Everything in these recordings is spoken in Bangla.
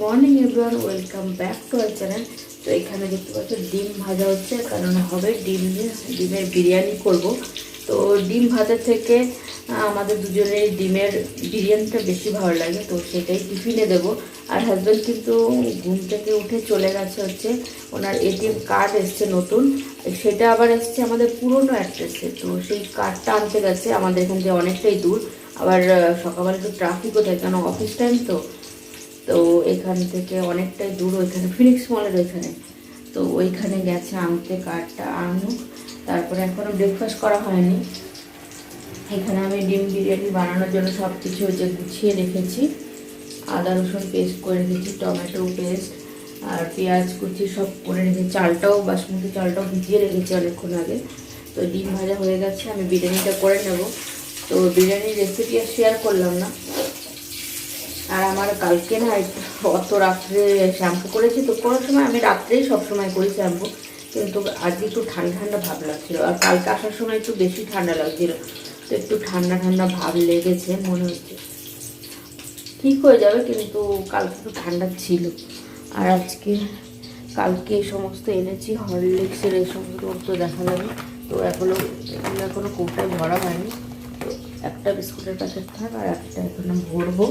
Morning everyone welcome back to our channel তো এখানে দেখতে পাচ্ছ, ডিম ভাজা হচ্ছে। কারণ হবে ডিম ডিমের বিরিয়ানি করব। তো ডিম ভাজা থেকে আমাদের দুজনের ডিমের বিরিয়ানিটা বেশি ভালো লাগে। তো সেটাই টিফিনে দেবো। আর হাজব্যান্ড কিন্তু ঘুম থেকে উঠে চলে গেছে হচ্ছে। ওনার এটিএম কার্ড এসছে নতুন। সেটা আবার এসছে আমাদের পুরনো অ্যাড্রেসে তো সেই কার্ডটা আনতে গেছে। আমাদের এখান থেকে অনেকটাই দূর। আবার সকালবেলা একটু ট্রাফিকও থাকে। কারণ অফিস টাইম তো। তো এখান থেকে অনেকটাই দূর ওইখানে ফিনিক্স মলের ওইখানে। তো ওইখানে গেছে আনতে, কার্ডটা আনুক। তারপরে এখনও ব্রেকফাস্ট করা হয়নি। এখানে আমি ডিম বিরিয়ানি বানানোর জন্য সব কিছু যে গুছিয়ে রেখেছি। আদা রসুন পেস্ট করে রেখেছি, টমেটো পেস্ট আর পেঁয়াজ কুচি সব করে রেখেছি। চালটাও, বাসমতি চালটাও ভিজিয়ে রেখেছি অনেকক্ষণ আগে। তো ডিম ভাজা হয়ে গেছে, আমি বিরিয়ানিটা করে নেব। তো বিরিয়ানির রেসিপি আর শেয়ার করলাম না। আর আমার কালকে না অত রাত্রে শ্যাম্পু করেছি, তো কোনো সময় আমি রাত্রেই সবসময় করি শ্যাম্পু কিন্তু আজকে একটু ঠান্ডা ঠান্ডা ভাব লাগছিল। আর কালকে আসার সময় একটু বেশি ঠান্ডা লাগছিল, তো একটু ঠান্ডা ঠান্ডা ভাব লেগেছে মনে হচ্ছে। ঠিক হয়ে যাবে, কিন্তু কালকে একটু ঠান্ডা ছিল। আর আজকে, কালকে সমস্ত এনেছি, হরলিক্সের এই সমস্ত দেখা যাবে তো এখনও, এগুলো এখনও কৌটায় ভরা হয়নি। তো একটা বিস্কুটের প্যাকেট থাক আর একটা এখন ভরবো।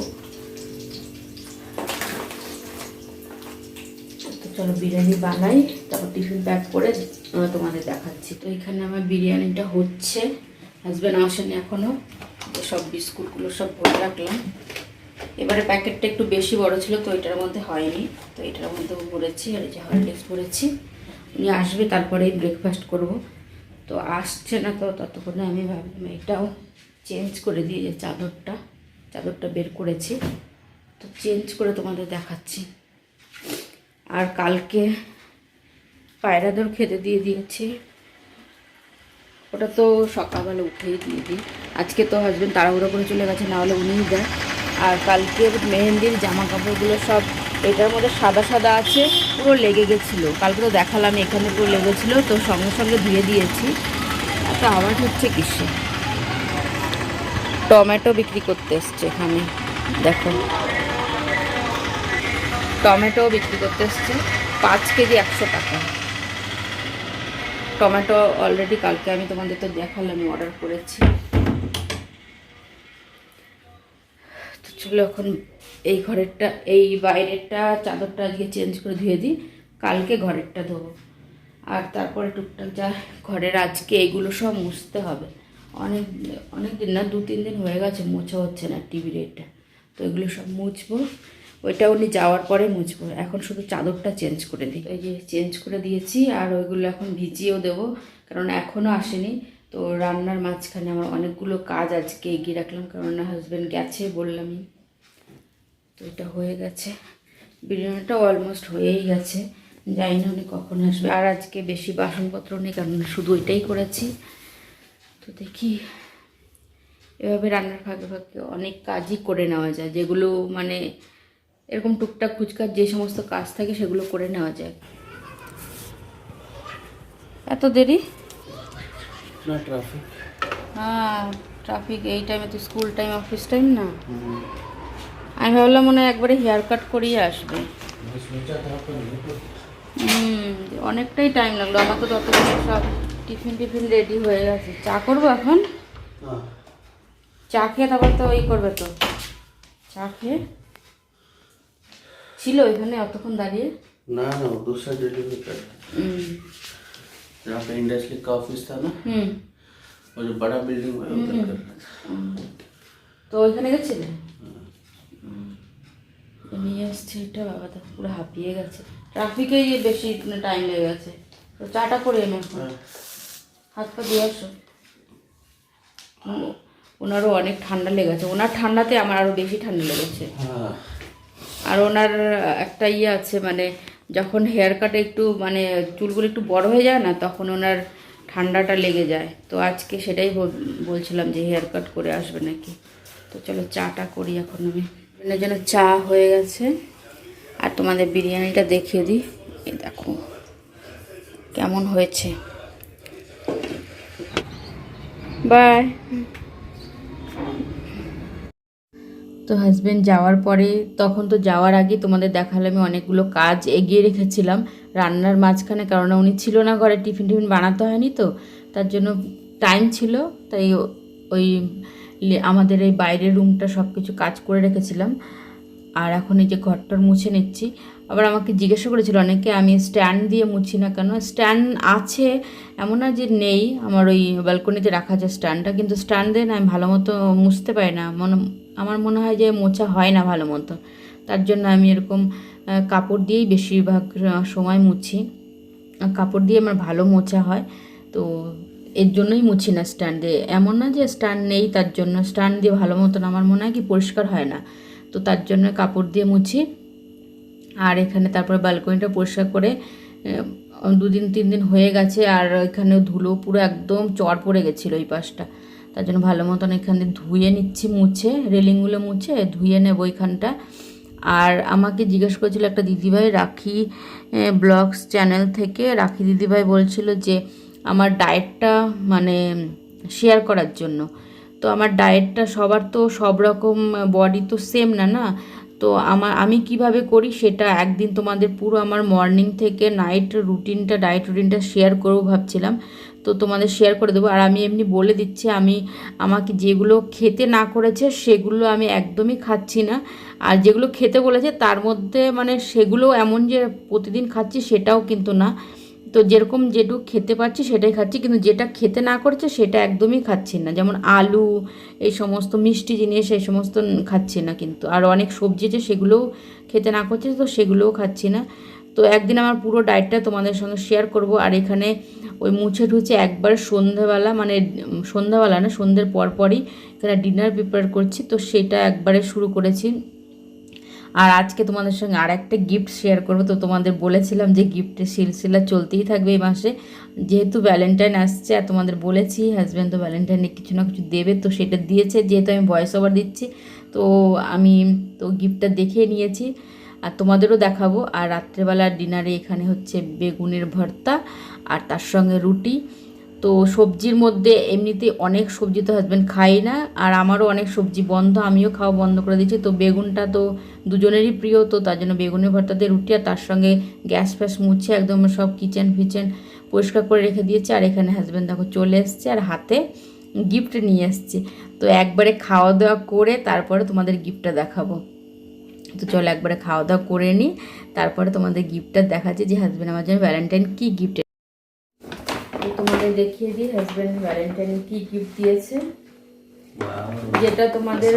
চলো বিরিয়ানি বানাই, তারপর টিফিন প্যাক করে তোমাদের দেখাচ্ছি। তো এখানে আমার বিরিয়ানিটা হচ্ছে হাজব্যান্ড আসেনি এখনও সব বিস্কুটগুলো সব ভরে রাখলাম। এবারে প্যাকেটটা একটু বেশি বড় ছিল, তো এটার মধ্যে হয়নি। তো এটার মধ্যে ভরেছি, আর যে হরলিক্স ভরেছি। উনি আসবে, তারপরেই ব্রেকফাস্ট করব। তো আসছে না তো, ততক্ষণে আমি ভাবলাম এটাও চেঞ্জ করে দিয়ে চাদরটা চাদরটা বের করেছি। তো চেঞ্জ করে তোমাদের দেখাচ্ছি। আর কালকে পায়রাদর খেতে দিয়ে দিয়েছি। ওটা তো সকালবেলা উঠেই দিয়ে দিই। আজকে তো হাজব্যান্ড তাড়াহুড়ো করে চলে গেছে, না হলে উনিই দেয় আর কালকের মেহেন্দির জামা কাপড়গুলো সব এটার মধ্যে সাদা সাদা আছে, পুরো লেগে গেছিল। কালকে তো দেখালাম এখানে পুরো লেগেছিলো তো সঙ্গে সঙ্গে ধুয়ে দিয়েছি। এত আওয়াজ হচ্ছে কিসে? টমেটো বিক্রি করতে এসছে এখানে, দেখো। টমেটো বিক্রি করতে এসছে। পাঁচ কেজি একশো টাকা। টমেটো অলরেডি কালকে আমি তোমাদের তো দেখালাম অর্ডার করেছি। তো চলো এখন এই ঘরেরটা, এই বাইরেরটা, চাদরটা আজকে চেঞ্জ করে ধুয়ে দিই। কালকে ঘরেরটা ধোবো। আর তারপরে টুকটাক যা ঘরের আজকে এগুলো সব মুছতে হবে। অনেক অনেক দিন না দু তিন দিন হয়ে গেছে, মোছা হচ্ছে না টিভির এটা। তো এগুলো সব মুছবো। ওইটা উনি যাওয়ার পরে মুছবো। এখন শুধু চাদরটা চেঞ্জ করে দিই। এই যে চেঞ্জ করে দিয়েছি আর ওইগুলো এখন ভিজিয়েও দেবো, কারণ এখনও আসেনি। তো রান্নার মাঝখানে আমার অনেকগুলো কাজ আজকে এগিয়ে রাখলাম, কারণ হাজব্যান্ড গেছে বললামই। তো এটা হয়ে গেছে। বিরিয়ানিটা অলমোস্ট হয়েই গেছে। জানি না উনি কখন আসবে। আর আজকে বেশি বাসনপত্র নেই, কারণ শুধু ওইটাই করেছি। তো দেখি, এভাবে রান্নার ফাঁকে ফাঁকে অনেক কাজই করে নেওয়া যায়, যেগুলো মানে এরকম টুকটাক ফুচকার যে সমস্ত কাজ থাকে সেগুলো করে নেওয়া যায়। এত দেরি? না ট্রাফিক হ্যাঁ ট্রাফিক এই টাইমে তো স্কুল টাইম অফিস টাইম না। আমি ভাবলাম মনে হয় একবারে হেয়ার কাট করিয়ে আসবে। অনেকটাই টাইম লাগল। আমার তো তত সব টিফিন টিফিন রেডি হয়ে গেছে। চা করব এখন? হ্যাঁ। চা খেয়ে তারপর তো ওই করবে তো। চা খেয়ে? ছিল ওইখানে অতক্ষণ দাঁড়িয়ে ना ना वो दूसरा डिलीवरी कर হুম जहाँ पे इंडस्ट्री का ऑफिस था ना হুম वो जो बड़ा बिल्डिंग है उधर कर रहा था তো ওইখানে গেছিলে হুম। তো নিয়ে এসছে এটা বাবা তো পুরো হাঁপিয়ে গেছে ট্রাফিকেই বেশি টাইম লেগে গেছে তো চাটা করে এনে এখন हाँ। হাত পা দিয়ে আসো হুম, ওনারও অনেক ঠান্ডা লেগেছে ওনার ঠান্ডাতে আমার আরও বেশি ঠান্ডা লেগেছে हाँ আর ওনার একটা ইয়ে আছে মানে যখন হেয়ার কাটে একটু মানে চুলগুলো একটু বড় হয়ে যায় না, তখন ওনার ঠান্ডাটা লেগে যায়। তো আজকে সেটাই বলছিলাম যে হেয়ার কাট করে আসবে নাকি। তো চলো চাটা করি এখন আমি। এর জন্য চা হয়ে গেছে। আর তোমাদের বিরিয়ানিটা দেখিয়ে দিই। দেখো, কেমন হয়েছে। বাই। তো হাজব্যান্ড যাওয়ার পরে, তখন তো যাওয়ার আগে তোমাদের দেখালে আমি অনেকগুলো কাজ এগিয়ে রেখেছিলাম। রান্নার মাঝখানে কারণ উনি ছিল না ঘরে, টিফিন টিফিন বানাতে হয়নি তো, তার জন্য টাইম ছিল। তাই ওই আমাদের এই বাইরের রুমটা সব কিছু কাজ করে রেখেছিলাম। আর এখন এই যে ঘরটার মুছে নিচ্ছি। আবার আমাকে জিজ্ঞাসা করেছিল অনেকে, আমি স্ট্যান্ড দিয়ে মুছি না কেন? স্ট্যান্ড আছে, এমন না যে নেই। আমার ওই ব্যালকনিতে রাখা যায় স্ট্যান্ডটা কিন্তু স্ট্যান্ড দিয়ে না, আমি ভালো মতো মুছতে পারি না। মনে আমার মনে হয় যে মোছা হয় না ভালো মতো। তার জন্য আমি এরকম কাপড় দিয়েই বেশিরভাগ সময় মুছি। কাপড় দিয়ে আমার ভালো মোছা হয়, তো এর জন্যই মুছি না স্ট্যান্ডে এমন না যে স্ট্যান্ড নেই, তার জন্য স্ট্যান্ড দিয়ে ভালো মতন আমার মনে হয় কি পরিষ্কার হয় না। তো তার জন্য কাপড় দিয়ে মুছি। আর এখানে তারপরে ব্যালকনিটা পরিষ্কার করে দুদিন, তিন দিন হয়ে গেছে। আর এখানে ধুলো পুরো একদম চর পড়ে গেছিল এই পাশটা। তার জন্য ভালো মতন এখানে ধুয়ে নিচ্ছি, মুছে, রেলিংগুলো মুছে, ধুয়ে নেব ওইখানটা আর আমাকে জিজ্ঞেস করেছিল একটা দিদিভাই রাখি ব্লগস চ্যানেল থেকে। রাখি দিদিভাই বলছিল যে, আমার ডায়েটটা মানে শেয়ার করার জন্য। তো আমার ডায়েটটা সবার তো সব রকম বডি তো সেম না না? তো আমার, আমি কীভাবে করি সেটা একদিন তোমাদের পুরো আমার মর্নিং থেকে নাইট রুটিনটা, ডায়েট রুটিনটা শেয়ার করব ভাবছিলাম। তো তোমাদের শেয়ার করে দেবো। আর আমি এমনি বলে দিচ্ছি, আমি আমাকে যেগুলো খেতে না করেছে, সেগুলো আমি একদমই খাচ্ছি না। আর যেগুলো খেতে বলেছে, তার মধ্যে মানে সেগুলো এমন যে প্রতিদিন খাচ্ছি, সেটাও কিন্তু না। তো যেরকম যেটুকু খেতে পারছি, সেটাই খাচ্ছি। কিন্তু যেটা খেতে না করছে, সেটা একদমই খাচ্ছি না। যেমন আলু, এই সমস্ত মিষ্টি জিনিস, এই সমস্ত খাচ্ছি না কিন্তু। আর অনেক সবজি আছে, সেগুলোও খেতে না করছে, তো সেগুলোও খাচ্ছি না। তো একদিন আমার পুরো ডায়েটটা তোমাদের সঙ্গে শেয়ার করব। আর এখানে ওই মুছে টুছে একবার সন্ধ্যাবেলা মানে সন্ধ্যাবেলা না, সন্ধ্যের পরপরই এখানে ডিনার প্রিপেয়ার করছি। তো সেটা একবারে শুরু করেছি। আর আজকে তোমাদের সঙ্গে আর একটা গিফট শেয়ার করব। তো তোমাদের বলেছিলাম যে গিফটের সিলসিলা চলতেই থাকবে এই মাসে। যেহেতু ভ্যালেন্টাইন আসছে, আর তোমাদের বলেছি হাজব্যান্ড তো ভ্যালেন্টাইনে কিছু না কিছু দেবে, তো সেটা দিয়েছে। যেহেতু আমি ভয়েস ওভার দিচ্ছি, তো আমি তো গিফটটা দেখিয়ে নিয়েছি। আর তোমাদেরও দেখাবো। আর রাত্রেবেলা ডিনারে এখানে হচ্ছে বেগুনের ভর্তা আর তার সঙ্গে রুটি। তো সবজির মধ্যে এমনিতে অনেক সবজি তো হাজব্যান্ড খাই না, আর আমারও অনেক সবজি বন্ধ, আমিও খাওয়া বন্ধ করে দিচ্ছি তো বেগুনটা তো দুজনেরই প্রিয়, তো তার জন্য বেগুনের ভর্তা দিয়ে রুটি আর তার সঙ্গে গ্যাস ফ্যাস মুছে একদম সব কিচেন ফিচেন পরিষ্কার করে রেখে দিয়েছে। আর এখানে হাজব্যান্ড দেখো চলে এসছে আর হাতে গিফট নিয়ে এসছে। তো একবারে খাওয়া দাওয়া করে তারপরে তোমাদের গিফটটা দেখাবো। তো চলো একবারে খাওয়া দাওয়া করে নিই তারপরে তোমাদের গিফটটা দেখাচ্ছি যে হাজব্যান্ড আমার জন্য ভ্যালেন্টাইন কী গিফট তোমাদের দেখিয়ে দিই হাজব্যান্ড ভ্যালেন্টাইন কী গিফট দিয়েছে। যেটা তোমাদের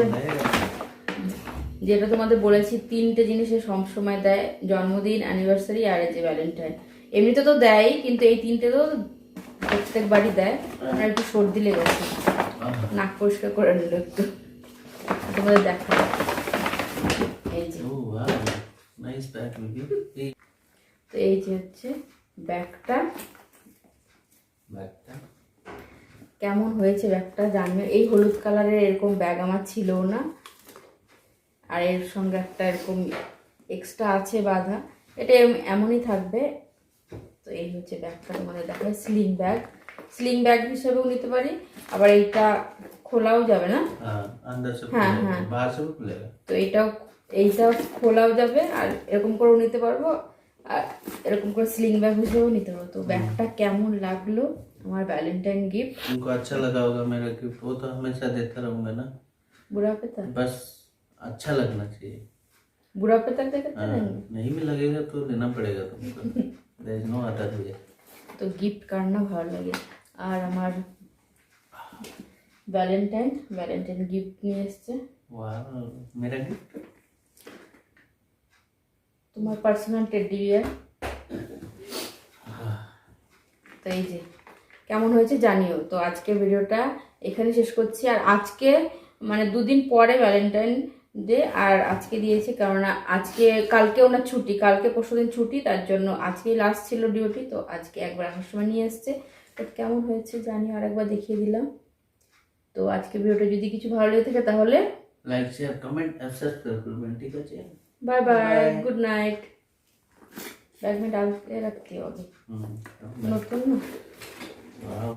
যেটা তোমাদের বলেছি তিনটে জিনিসে সবসময় দেয় জন্মদিন অ্যানিভার্সারি আর যে ভ্যালেন্টাইন এমনিতে তো দেয় কিন্তু এই তিনটে তো প্রত্যেকবারই দেয়। আর একটু সর্দি লেগেছে। নাক পরিষ্কার করে নিল একটু। তোমাদের দেখা তো এই যে হচ্ছে ব্যাগটা। কেমন হয়েছে ব্যাগটা জানবে? এই হলুদ কালারের এরকম ব্যাগ আমার ছিল না। আর এর সঙ্গে একটা এরকম এক্সট্রা আছে বাধা। এটা এমনই থাকবে। তো এই হচ্ছে ব্যাগটা তোমাদের দেখা স্লিং ব্যাগ স্লিং ব্যাগ হিসেবেও নিতে পারি আবার এইটা খোলাও যাবে না? হ্যাঁ হ্যাঁ, হ্যাঁ। তো এটাও এইটাও খোলাও যাবে আর এরকম করেও নিতে পারবো আর এরকম করে স্লিং ব্যাগ হিসেবেও নিতে পারবো তো ব্যাগটা কেমন লাগলো আমার ভ্যালেন্টাইন গিফট उनको अच्छा लगा होगा मेरा गिफ्ट वो तो हमेशा देता रहूंगा ना বুড়াপে तक बस अच्छा लगना चाहिए বুড়াপে तक দেখতে हाँ, नहीं भी लगेगा तो लेना पड़ेगा तुमको there is no other way তো গিফট কার না ভালো লাগে আর আমার ভ্যালেন্টাইন ভ্যালেন্টাইন গিফট নিয়ে এসছে वाह मेरा गिफ्ट তোমার পার্সোনাল টেডি বিয়ার তো এই যে, কেমন হয়েছে জানিও। তো আজকে ভিডিওটা এখানে শেষ করছি। আর আজকে মানে দুদিন পরে ভ্যালেন্টাইন ডে আর আজকে দিয়েছে কেননা আজকে, কালকে ওনার ছুটি, কালকে পরশুদিন ছুটি, তার জন্য আজকেই লাস্ট ছিল ডিউটি তো আজকে একবার আসার সময় নিয়ে এসছে। তো কেমন হয়েছে জানি আর একবার দেখিয়ে দিলাম। তো আজকে ভিডিওটা যদি কিছু ভালো লেগে থাকে তাহলে লাইক শেয়ার কমেন্ট আর সাবস্ক্রাইব করবেন, ঠিক আছে? Bye bye good night bag में डाल के रखती होगी नोट कर